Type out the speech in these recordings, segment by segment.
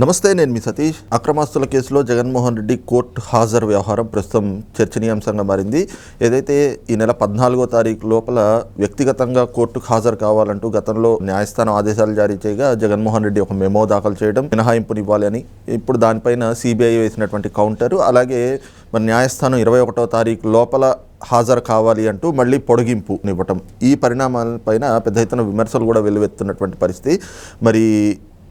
నమస్తే నేను మీ సతీష్. అక్రమాస్తుల కేసులో జగన్మోహన్ రెడ్డి కోర్టు హాజరు వ్యవహారం ప్రస్తుతం చర్చనీయాంశంగా మారింది. ఏదైతే ఈ నెల పద్నాలుగో తారీఖు లోపల వ్యక్తిగతంగా కోర్టుకు హాజరు కావాలంటూ గతంలో న్యాయస్థానం ఆదేశాలు జారీ చేయగా జగన్మోహన్ రెడ్డి ఒక మెమో దాఖలు చేయడం మినహాయింపునివ్వాలి అని ఇప్పుడు దానిపైన సిబిఐ వేసినటువంటి కౌంటరు. అలాగే మరి న్యాయస్థానం ఇరవై ఒకటో తారీఖు లోపల హాజరు కావాలి అంటూ మళ్ళీ పొడిగింపు ఇవ్వటం ఈ పరిణామాలపైన పెద్ద ఎత్తున విమర్శలు కూడా వెల్లువెత్తున్నటువంటి పరిస్థితి. మరి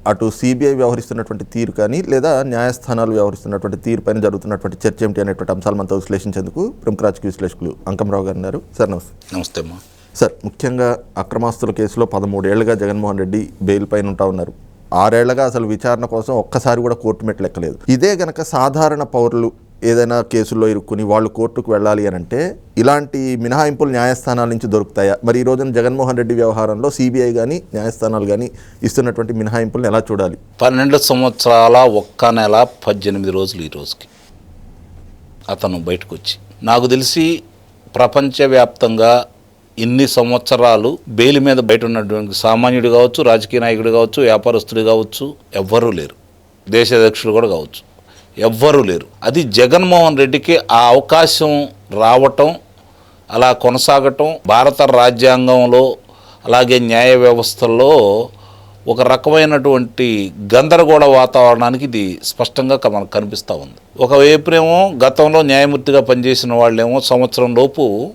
అటు సిబిఐ వ్యవహరిస్తున్నటువంటి తీరు కానీ లేదా న్యాయస్థానాలు వ్యవహరిస్తున్నటువంటి తీరు పైన జరుగుతున్నటువంటి చర్చ ఏమిటి అనేటువంటి అంశాలు మనతో విశ్లేషించేందుకు ప్రముఖ రాజకీయ విశ్లేషకులు అంకంరావు గారు ఉన్నారు. సార్ నమస్తే. నమస్తే అమ్మా. సార్ ముఖ్యంగా అక్రమాస్తుల కేసులో పదమూడేళ్ళుగా జగన్మోహన్ రెడ్డి బెయిల్ పైన ఉంటా ఉన్నారు. ఆరేళ్ళగా అసలు విచారణ కోసం ఒక్కసారి కూడా కోర్టు మెట్లు ఎక్కలేదు. ఇదే గనక సాధారణ పౌరులు ఏదైనా కేసుల్లో ఇరుక్కుని వాళ్ళు కోర్టుకు వెళ్ళాలి అని అంటే ఇలాంటి మినహాయింపులు న్యాయస్థానాల నుంచి దొరుకుతాయా? మరి ఈ రోజున జగన్మోహన్ రెడ్డి వ్యవహారంలో సిబిఐ కానీ న్యాయస్థానాలు కానీ ఇస్తున్నటువంటి మినహాయింపులను ఎలా చూడాలి? పన్నెండు సంవత్సరాల ఒక్క నెల పద్దెనిమిది రోజులు ఈ రోజుకి అతను బయటకు వచ్చి నాకు తెలిసి ప్రపంచవ్యాప్తంగా ఇన్ని సంవత్సరాలు బెయిల్ మీద బయట ఉన్నటువంటి సామాన్యుడు కావచ్చు రాజకీయ నాయకుడు కావచ్చు వ్యాపారస్తుడు కావచ్చు ఎవ్వరూ లేరు. దేశ అధ్యక్షుడు కూడా కావచ్చు. ఎవ్వరూ లేరు. అది జగన్మోహన్ రెడ్డికి ఆ అవకాశం రావటం అలా కొనసాగటం భారత రాజ్యాంగంలో అలాగే న్యాయ వ్యవస్థల్లో ఒక రకమైనటువంటి గందరగోళ వాతావరణానికి ఇది స్పష్టంగా మనకు కనిపిస్తూ ఉంది. ఒకవైపునేమో గతంలో న్యాయమూర్తిగా పనిచేసిన వాళ్ళేమో సంవత్సరం లోపు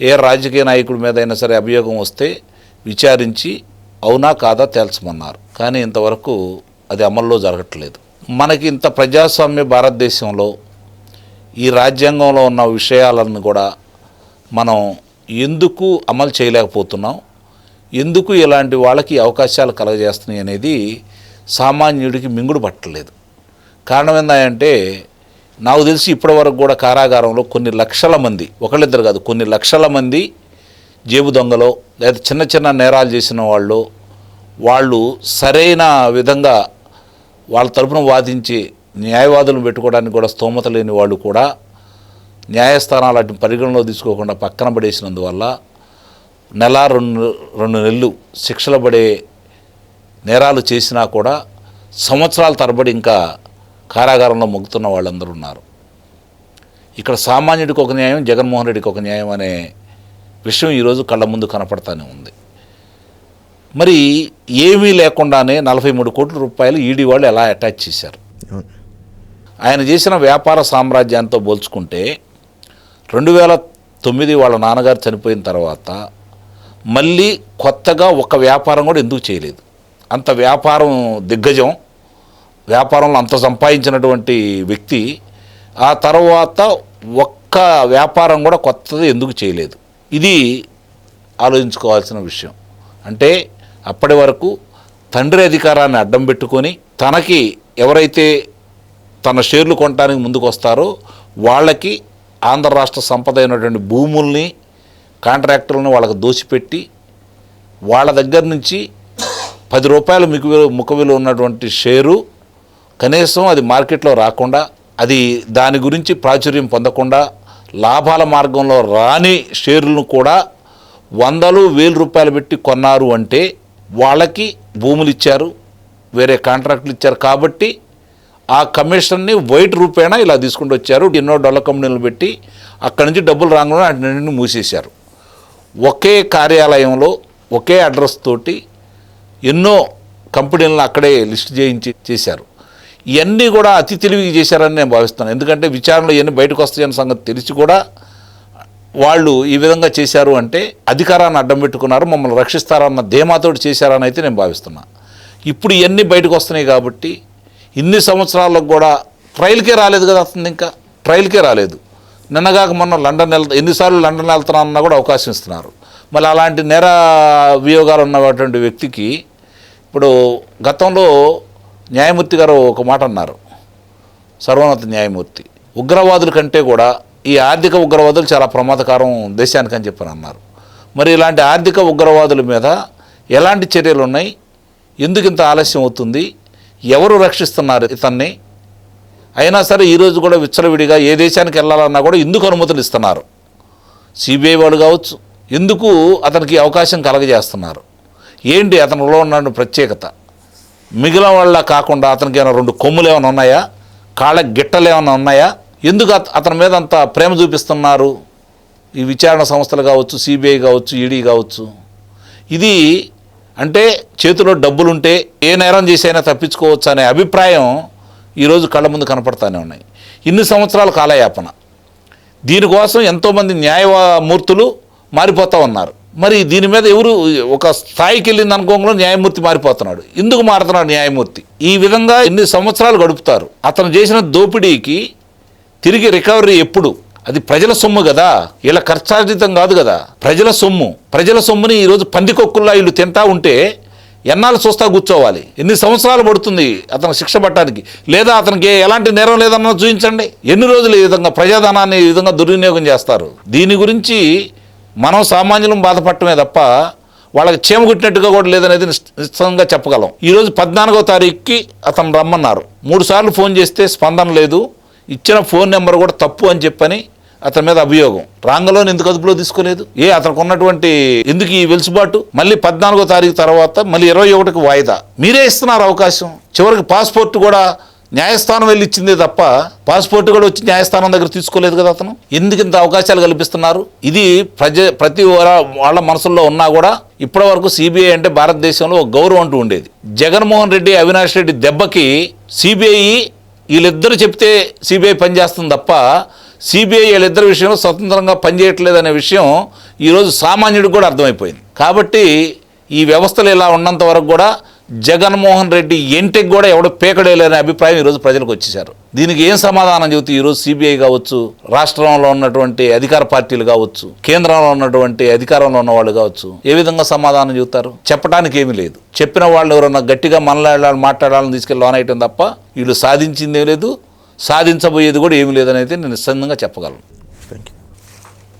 ఏ రాజకీయ నాయకుడి మీద అయినా సరే అభియోగం వస్తే విచారించి అవునా కాదా తేల్చమన్నారు. కానీ ఇంతవరకు అది అమల్లో జరగట్లేదు. మనకి ఇంత ప్రజాస్వామ్య భారతదేశంలో ఈ రాజ్యాంగంలో ఉన్న విషయాలను కూడా మనం ఎందుకు అమలు చేయలేకపోతున్నాం? ఎందుకు ఇలాంటి వాళ్ళకి అవకాశాలు కలగజేస్తున్నాయి అనేది సామాన్యుడికి మింగుడు పట్టలేదు. కారణం ఏంటంటే నాకు తెలిసి ఇప్పటివరకు కూడా కారాగారంలో కొన్ని లక్షల మంది ఒకళ్ళిద్దరు కాదు కొన్ని లక్షల మంది జేబు దొంగలో లేదా చిన్న చిన్న నేరాలు చేసిన వాళ్ళు వాళ్ళు సరైన విధంగా వాళ్ళ తరపున వాదించి న్యాయవాదులను పెట్టుకోవడానికి కూడా స్తోమత లేని వాళ్ళు కూడా న్యాయస్థానాలు పరిగణలో తీసుకోకుండా పక్కన పడేసినందువల్ల నెల రెండు రెండు నెలలు శిక్షలు పడే నేరాలు చేసినా కూడా సంవత్సరాల తరబడి ఇంకా కారాగారంలో మొగ్గుతున్న వాళ్ళందరూ ఉన్నారు. ఇక్కడ సామాన్యుడికి ఒక న్యాయం జగన్మోహన్ రెడ్డికి ఒక న్యాయం అనే విషయం ఈరోజు కళ్ళ ముందు కనపడతానే ఉంది. మరి ఏమీ లేకుండానే నలభై మూడు కోట్ల రూపాయలు ఈడీ వాళ్ళు ఎలా అటాచ్ చేశారు? ఆయన చేసిన వ్యాపార సామ్రాజ్యంతో పోల్చుకుంటే రెండు వేల తొమ్మిది వాళ్ళ నాన్నగారు చనిపోయిన తర్వాత మళ్ళీ కొత్తగా ఒక వ్యాపారం కూడా ఎందుకు చేయలేదు? అంత వ్యాపారం దిగ్గజం వ్యాపారంలో అంత సంపాదించినటువంటి వ్యక్తి ఆ తర్వాత ఒక్క వ్యాపారం కూడా కొత్తది ఎందుకు చేయలేదు? ఇది ఆలోచించుకోవాల్సిన విషయం. అంటే అప్పటి వరకు తండ్రి అధికారాన్ని అడ్డం పెట్టుకొని తనకి ఎవరైతే తన షేర్లు కొనడానికి ముందుకు వస్తారో వాళ్ళకి ఆంధ్ర రాష్ట్ర సంపద అయినటువంటి భూముల్ని కాంట్రాక్టర్లను వాళ్ళకి దోచిపెట్టి వాళ్ళ దగ్గర నుంచి పది రూపాయలు మికు ముఖ విలువ ఉన్నటువంటి షేరు కనీసం అది మార్కెట్లో రాకుండా అది దాని గురించి ప్రాచుర్యం పొందకుండా లాభాల మార్గంలో రాని షేర్లను కూడా వందలు వేల రూపాయలు పెట్టి కొన్నారు అంటే వాళ్ళకి భూములు ఇచ్చారు వేరే కాంట్రాక్టులు ఇచ్చారు కాబట్టి ఆ కమిషన్ని వైట్ రూపేణా ఇలా తీసుకుంటూ వచ్చారు ఎన్నో డొల్ల కంపెనీలు పెట్టి అక్కడి నుంచి డబ్బులు రాగానే అటు మూసేశారు. ఒకే కార్యాలయంలో ఒకే అడ్రస్ తోటి ఎన్నో కంపెనీలను అక్కడే లిస్ట్ చేయించి చేశారు. ఇవన్నీ కూడా అతి తెలివిగా చేశారని నేను భావిస్తాను ఎందుకంటే విచారణలో ఇవన్నీ బయటకు వస్తాయన్న సంగతి తెలిసి కూడా వాళ్ళు ఈ విధంగా చేశారు అంటే అధికారాన్ని అడ్డం పెట్టుకున్నారు మమ్మల్ని రక్షిస్తారన్న ధీమాతోటి చేశారని అయితే నేను భావిస్తున్నా. ఇప్పుడు ఇవన్నీ బయటకు వస్తున్నాయి కాబట్టి ఇన్ని సంవత్సరాలకు కూడా ట్రయల్కే రాలేదు కదా అతను ఇంకా? ట్రయల్కే రాలేదు. నిన్నగాక మొన్న లండన్ వెళ్ ఎన్నిసార్లు లండన్ వెళ్తున్నానన్నా కూడా అవకాశం ఇస్తున్నారు. మళ్ళీ అలాంటి నేర వియోగాలు ఉన్నటువంటి వ్యక్తికి ఇప్పుడు గతంలో న్యాయమూర్తి గారు ఒక మాట అన్నారు. సర్వోన్నత న్యాయమూర్తి. ఉగ్రవాదుల కంటే కూడా ఈ ఆర్థిక ఉగ్రవాదులు చాలా ప్రమాదకరం దేశానికి అని చెప్పని అన్నారు. మరి ఇలాంటి ఆర్థిక ఉగ్రవాదుల మీద ఎలాంటి చర్యలు ఉన్నాయి? ఎందుకు ఇంత ఆలస్యం అవుతుంది? ఎవరు రక్షిస్తున్నారు ఇతన్ని? అయినా సరే ఈరోజు కూడా విచ్చలవిడిగా ఏ దేశానికి వెళ్ళాలన్నా కూడా ఎందుకు అనుమతులు ఇస్తున్నారు. సిబిఐ వాళ్ళు కావచ్చు. ఎందుకు అతనికి అవకాశం కలగజేస్తున్నారు? ఏంటి అతనిలో ఉన్న ప్రత్యేకత? మిగిలిన వాళ్ళ కాకుండా అతనికి ఏమైనా రెండు కొమ్ములు ఏమైనా ఉన్నాయా? కాళ్ళ గిట్టలు ఏమైనా ఉన్నాయా? ఎందుకు అత- అతని మీద అంత ప్రేమ చూపిస్తున్నారు? ఈ విచారణ సంస్థలు కావచ్చు సిబిఐ కావచ్చు ఈడీ కావచ్చు. ఇది అంటే చేతిలో డబ్బులుంటే ఏ నేరం చేసైనా తప్పించుకోవచ్చు అనే అభిప్రాయం ఈరోజు కళ్ళ ముందు కనపడతానే ఉన్నాయి. ఇన్ని సంవత్సరాల కాలయాపన. దీనికోసం ఎంతోమంది న్యాయమూర్తులు మారిపోతూ ఉన్నారు. మరి దీని మీద ఎవరు ఒక స్థాయికి వెళ్ళింది అనుకోకుండా న్యాయమూర్తి మారిపోతున్నాడు. ఎందుకు మారుతున్నాడు న్యాయమూర్తి? ఈ విధంగా ఎన్ని సంవత్సరాలు గడుపుతారు? అతను చేసిన దోపిడీకి తిరిగి రికవరీ ఎప్పుడు? అది ప్రజల సొమ్ము కదా. ఇలా ఖర్చార్జితం కాదు కదా. ప్రజల సొమ్ము. ప్రజల సొమ్ముని ఈరోజు పందికొక్కుల్లా వీళ్ళు తింటా ఉంటే ఎన్నాళ్ళు చూస్తా కూర్చోవాలి? ఎన్ని సంవత్సరాలు పడుతుంది అతను శిక్ష పట్టడానికి? లేదా అతనికి ఎలాంటి నేరం లేదన్నా చూపించండి. ఎన్ని రోజులు ఈ విధంగా ప్రజాధనాన్ని ఈ విధంగా దుర్వినియోగం చేస్తారు? దీని గురించి మనం సామాన్యులం బాధపడటమే తప్ప వాళ్ళకి చేమకుట్టినట్టుగా కూడా లేదనేది నిశ్చితంగా చెప్పగలం. ఈరోజు పద్నాలుగో తారీఖుకి అతను రమ్మన్నారు. మూడు సార్లు ఫోన్ చేస్తే స్పందన లేదు. ఇచ్చిన ఫోన్ నెంబర్ కూడా తప్పు అని చెప్పని అతని మీద అభియోగం. రాంగలోని ఎందుకు అదుపులో తీసుకోలేదు? ఏ అతనికి ఉన్నటువంటి ఎందుకు ఈ వెలుసుబాటు? మళ్ళీ పద్నాలుగో తారీఖు తర్వాత మళ్ళీ ఇరవై ఒకటికి వాయిదా. మీరే ఇస్తున్నారు అవకాశం. చివరికి పాస్పోర్ట్ కూడా న్యాయస్థానం వెళ్ళి ఇచ్చిందే తప్ప పాస్పోర్ట్ కూడా వచ్చి న్యాయస్థానం దగ్గర తీసుకోలేదు కదా అతను? ఎందుకు ఇంత అవకాశాలు కల్పిస్తున్నారు? ఇది ప్రజ ప్రతి వాళ్ళ మనసుల్లో ఉన్నా కూడా ఇప్పటి వరకు సిబిఐ అంటే భారతదేశంలో ఒక గౌరవం అంటూ ఉండేది. జగన్మోహన్ రెడ్డి అవినాష్ రెడ్డి దెబ్బకి సిబిఐ వీళ్ళిద్దరు చెప్తే సిబిఐ పనిచేస్తుంది తప్ప సిబిఐ వీళ్ళిద్దరి విషయంలో స్వతంత్రంగా పనిచేయట్లేదు అనే విషయం ఈరోజు సామాన్యుడికి కూడా అర్థమైపోయింది. కాబట్టి ఈ వ్యవస్థలు ఇలా ఉన్నంత వరకు కూడా జగన్మోహన్ రెడ్డి ఎంటికి కూడా ఎవడు పేకడేయలేని అభిప్రాయం ఈరోజు ప్రజలకు వచ్చేసారు దీనికి ఏం సమాధానం చెబుతూ ఈరోజు సిబిఐ కావచ్చు రాష్ట్రంలో ఉన్నటువంటి అధికార పార్టీలు కావచ్చు కేంద్రంలో ఉన్నటువంటి అధికారంలో ఉన్న వాళ్ళు కావచ్చు ఏ విధంగా సమాధానం చెబుతారు? చెప్పడానికి ఏమీ లేదు. చెప్పిన వాళ్ళు ఎవరన్నా గట్టిగా మనలాడాలని మాట్లాడాలని తీసుకెళ్ళి లోన్ అయ్యటం తప్ప వీళ్ళు సాధించిందే లేదు సాధించబోయేది కూడా ఏమీ లేదనేది నేను నిస్సందంగా చెప్పగలను.